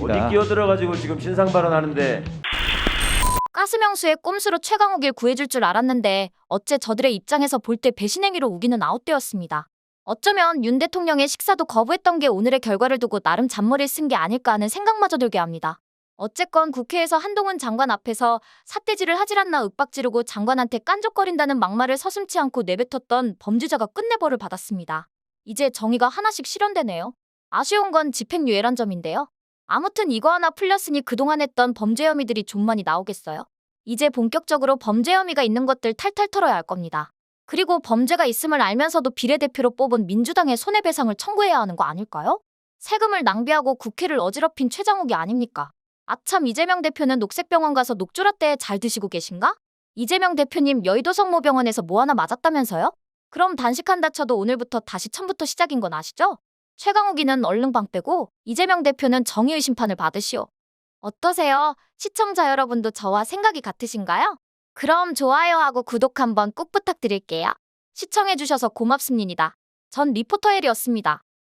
어디 끼어들어가지고 지금 신상 발언하는데 가스명수의 꼼수로 최강욱을 구해줄 줄 알았는데 어째 저들의 입장에서 볼 때 배신행위로 우기는 아웃되었습니다. 어쩌면 윤 대통령의 식사도 거부했던 게 오늘의 결과를 두고 나름 잔머리를 쓴 게 아닐까 하는 생각마저 들게 합니다. 어쨌건 국회에서 한동훈 장관 앞에서 삿대질을 하질 않나 윽박 지르고 장관한테 깐족거린다는 막말을 서슴치 않고 내뱉었던 범죄자가 끝내 벌을 받았습니다. 이제 정의가 하나씩 실현되네요. 아쉬운 건 집행유예란 점인데요. 아무튼 이거 하나 풀렸으니 그동안 했던 범죄 혐의들이 좀 많이 나오겠어요. 이제 본격적으로 범죄 혐의가 있는 것들 탈탈 털어야 할 겁니다. 그리고 범죄가 있음을 알면서도 비례대표로 뽑은 민주당의 손해배상을 청구해야 하는 거 아닐까요? 세금을 낭비하고 국회를 어지럽힌 최장욱이 아닙니까? 아참 이재명 대표는 녹색병원 가서 녹조라떼 잘 드시고 계신가? 이재명 대표님 여의도 성모병원에서 뭐 하나 맞았다면서요? 그럼 단식한다 쳐도 오늘부터 다시 처음부터 시작인 건 아시죠? 최강욱이는 얼른 방 빼고 이재명 대표는 정의의 심판을 받으시오. 어떠세요? 시청자 여러분도 저와 생각이 같으신가요? 그럼 좋아요하고 구독 한번 꼭 부탁드릴게요. 시청해주셔서 고맙습니다. 전 리포터 헬이었습니다.